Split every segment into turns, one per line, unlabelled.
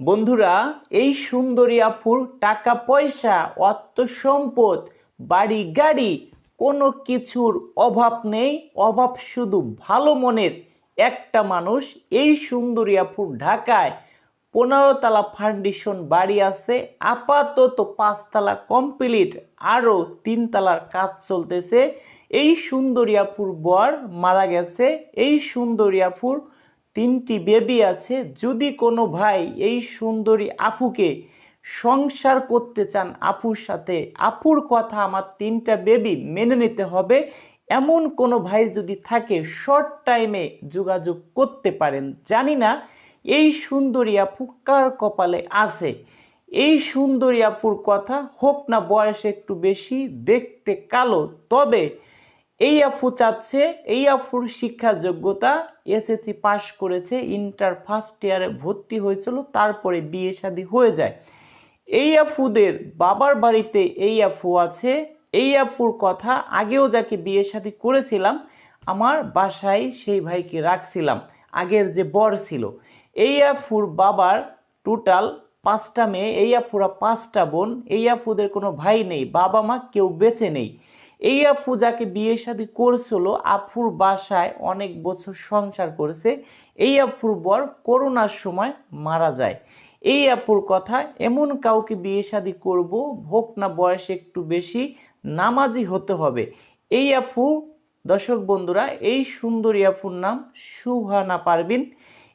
বন্ধুরা, এই সুন্দরী আফুর টাকা পয়সা অর্থ সম্পদ বাড়ি গাড়ি কোনো কিছুর অভাব নেই। অভাব শুধু ভালো মনের একটা মানুষ। এই সুন্দরী আফুর ঢাকায় পনেরো তালা ফাউন্ডেশন বাড়ি আছে। আপাতত পাঁচতলা কমপ্লিট, আরও তিনতলার কাজ চলতেছে। এই সুন্দরী আফুর বর মারা গেছে। এই সুন্দরী আফুর তিনটি বেবি আছে। যদি কোনো ভাই এই সুন্দরী আপুকে সংসার করতে চান আপুর সাথে, আপুর কথা আমার তিনটা বেবি মেনে নিতে হবে। এমন কোনো ভাই যদি থাকে শর্ট টাইমে যোগাযোগ করতে পারেন। জানি না এই সুন্দরী আপু কার কপালে আছে। এই সুন্দরী আপুর কথা হোক না, বয়স একটু বেশি, দেখতে কালো। তবে এই আফু চাচ্ছে, এই আফুর শিক্ষা যোগ্যতা এসএসসি পাশ করেছে ইন্টার ফার্স্ট ইয়ারে ভর্তি হয়েছিল, তারপরে বিয়ে শাদী হয়ে যায়। এই আফুদের বাবার বাড়িতে এই আফু আছে। এই আফুর কথা আগেও যাকে বিয়ে শাদী করেছিলাম, আমার বাসায় সেই ভাইকে রাখছিলাম, আগের যে বর ছিল। এই আফুর বাবার টোটাল পাঁচটা মেয়ে, এই আফুরা পাঁচটা বোন, এই আফুদের কোনো ভাই নেই বাবা মা কেউ বেঁচে নেই। এই আফু যাকে বিয়ে শাদী করছিল আফুর বাসায় অনেক বছর সংসার করেছে, এই আফুর বর করোনার সময় মারা যায়। এই আপুর কথা, এমন কাউকে বিয়ে শাদী করব হোক না বয়স একটু বেশি, নামাজি হতে হবে। এই আপু, দর্শক বন্ধুরা, এই সুন্দরী আপুর নাম সুহানা পারবিন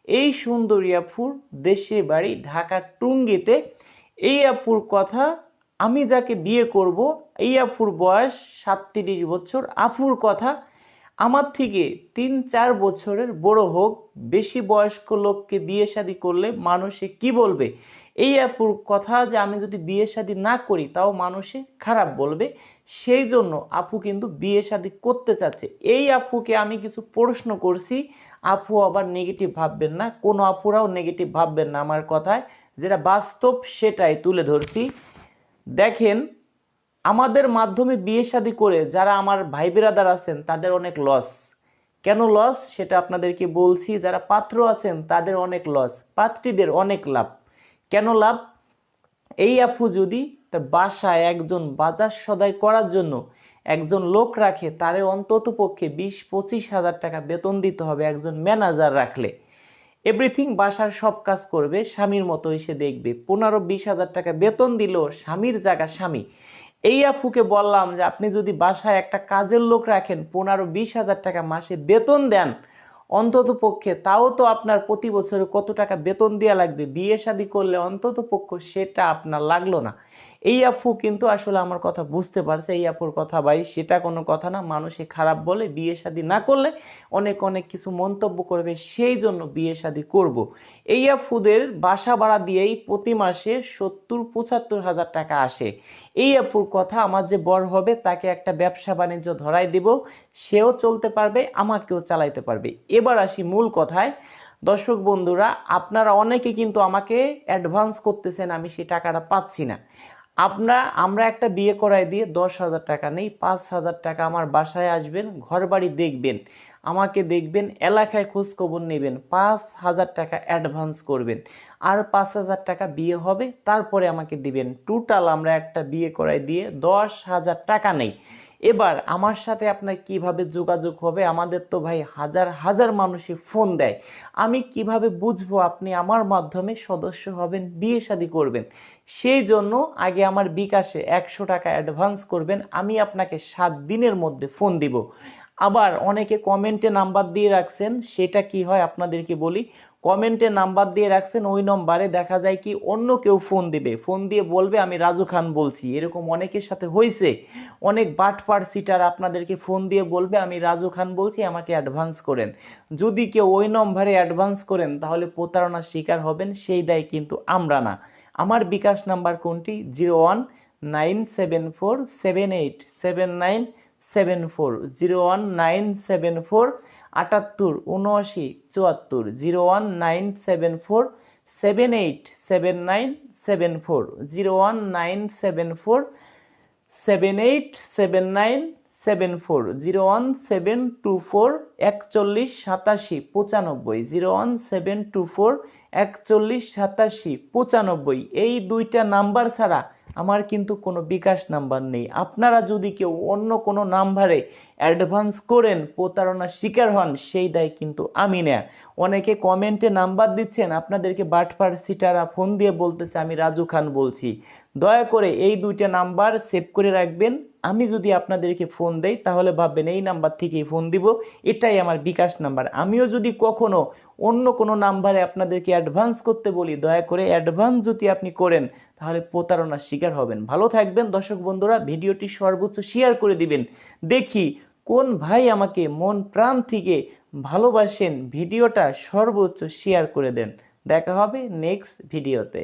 এই সুন্দরী আপুর দেশে বাড়ি ঢাকা টুঙ্গিতে। এই আপুর কথা আমি যাকে বিয়ে করব, এই আফুর বয়স সাতত্রিশ বছর। আফুর কথা, আমার থেকে তিন চার বছরের বড় হোক, বেশি বয়স্ক লোককে বিয়ে শাদী করলে মানুষে কি বলবে? এই আপুর কথা যে আমি যদি বিয়ে শাদী না করি, তাও মানুষে খারাপ বলবে। সেই জন্য আপু কিন্তু বিয়ে শাদী করতে চাচ্ছে। এই আপুকে আমি কিছু প্রশ্ন করছি। আপু আবার নেগেটিভ ভাববেন না। কোনো আপুরাও নেগেটিভ ভাববেন না আমার কথায়। যেটা বাস্তব সেটাই তুলে ধরছি। দেখেন, আমাদের মাধ্যমে বিয়ে শাদী করে যারা আমার ভাই বিরাদার আছেন, তাদের অনেক লস কেন লস সেটা আপনাদেরকে বলছি, যারা পাত্র আছেন, তাদের অনেক লস পাত্রীদের অনেক লাভ। কেন লাভ? এই আপু যদি তার বাসায় একজন বাজার সদাই করার জন্য একজন লোক রাখে, তারে অন্তত পক্ষে বিশ পঁচিশ হাজার টাকা বেতন দিতে হবে, একজন ম্যানেজার রাখলে। এভরিথিং বাসার সব কাজ করবে, স্বামীর মতো এসে দেখবে। পনেরো বিশ হাজার টাকা বেতন দিল, স্বামীর জায়গা, স্বামী। এই আফুকে বললাম যে, আপনি যদি বাসায় একটা কাজের লোক রাখেন, পনেরো বিশ হাজার টাকা মাসে বেতন দেন, অন্তত পক্ষে তাও তো আপনার প্রতি বছরে কত টাকা বেতন দেওয়া লাগবে? বিয়ে শাদী করলে অন্তত পক্ষ সেটা আপনার লাগল না। এই আপু কিন্তু আসলে আমার কথা বুঝতে পারছে, এই আপুর কথা ভাই, সেটা কোনো কথা না। মানুষে খারাপ বলে বিয়ে শাদী না করলে অনেক অনেক কিছু মন্তব্য করবে, সেই জন্য বিয়ে শাদী করব। এই আপুদের বাসা ভাড়া দিয়েই প্রতি মাসে সত্তর পঁচাত্তর হাজার টাকা আসে। এই আপুর কথা আমার যে বর হবে, তাকে একটা ব্যবসা বাণিজ্য ধরাই দিব। সেও চলতে পারবে, আমাকেও চালাইতে পারবে। এবার আসি মূল কথায়। দর্শক বন্ধুরা, আপনারা অনেকে কিন্তু আমাকে অ্যাডভান্স করতেছেন, আমি সেই টাকাটা পাচ্ছি না। আমরা আমরা একটা বিয়ে করাই দিয়ে দশ হাজার টাকা নেই, পাঁচ হাজার টাকা আমার বাসায় আসবেন ঘর বাড়ি দেখবেন, আমাকে দেখবেন, এলাকায় খোঁজখবর নেবেন, পাঁচ হাজার টাকা অ্যাডভান্স করবেন। আর পাঁচ হাজার টাকা বিয়ে হবে, তারপরে আমাকে দিবেন। টোটাল আমরা একটা বিয়ে করাই দিয়ে দশ হাজার টাকা নেই। এবার আমার সাথে আপনার কীভাবে যোগাযোগ হবে? আমাদের তো ভাই হাজার হাজার মানুষই ফোন দেয়। আমি কীভাবে বুঝব আপনি আমার মাধ্যমে সদস্য হবেন, বিয়ে শাদী করবেন? সেই জন্য আগে আমার বিকাশে একশো টাকা অ্যাডভান্স করবেন। আমি আপনাকে সাত দিনের মধ্যে ফোন দিব। আবার অনেকে কমেন্টে নাম্বার দিয়ে রাখছেন, সেটা কি হয় আপনাদেরকে বলি। কমেন্টে নাম্বার দিয়ে রাখছেন, ওই নম্বরে দেখা যায় কি অন্য কেউ ফোন দিবে। ফোন দিয়ে বলবে, আমি রাজু খান বলছি। এরকম অনেকের সাথে হয়েছে অনেক বাটপার সিটার আপনাদেরকে ফোন দিয়ে বলবে, আমি রাজু খান বলছি, আমাকে অ্যাডভান্স করেন। যদি কেউ ওই নম্বরে অ্যাডভান্স করেন, তাহলে প্রতারণার শিকার হবেন, সেই দায় কিন্তু আমরা না। আমার বিকাশ নাম্বার কোনটি? Zero one nine seven four seven eight seven nine seven four zero one nine seven four আটাত্তর উনআশি চুয়াত্তর zero one nine seven four seven eight seven nine seven four zero one nine seven four seven eight seven nine seven four zero one seven two four একচল্লিশ, সাতাশি, পঁচানব্বই zero one seven two four একচল্লিশ, সাতাশি, পঁচানব্বই। এই দুইটা number ছাড়া আমার কিন্তু কোনো বিকাশ নাম্বার নেই। আপনারা যদি কেউ অন্য কোনো নাম্বারে অ্যাডভান্স করেন, প্রতারণার শিকার হন, সেই দায় কিন্তু আমি না অনেকে কমেন্টে নাম্বার দিচ্ছেন, আপনাদেরকে বাটপার সিটারা ফোন দিয়ে বলতেছে, আমি রাজু খান বলছি। দয়া করে এই দুইটা নাম্বার সেভ করে রাখবেন। আমি যদি আপনাদেরকে ফোন দেই, তাহলে ভাববেন এই নাম্বার থেকেই ফোন দিব। এটাই আমার বিকাশ নাম্বার আমিও যদি কখনো অন্য কোনো নাম্বারে আপনাদেরকে অ্যাডভান্স করতে বলি, দয়া করে অ্যাডভান্স যদি আপনি করেন, তাহলে প্রতারণার শিকার হবেন। ভালো থাকবেন, দর্শক বন্ধুরা, ভিডিওটি সর্বোচ্চ শেয়ার করে দিবেন। দেখি কোন ভাই আমাকে মন প্রাণ থেকে ভালোবাসেন, ভিডিওটা সর্বোচ্চ শেয়ার করে দেন। দেখা হবে নেক্সট ভিডিওতে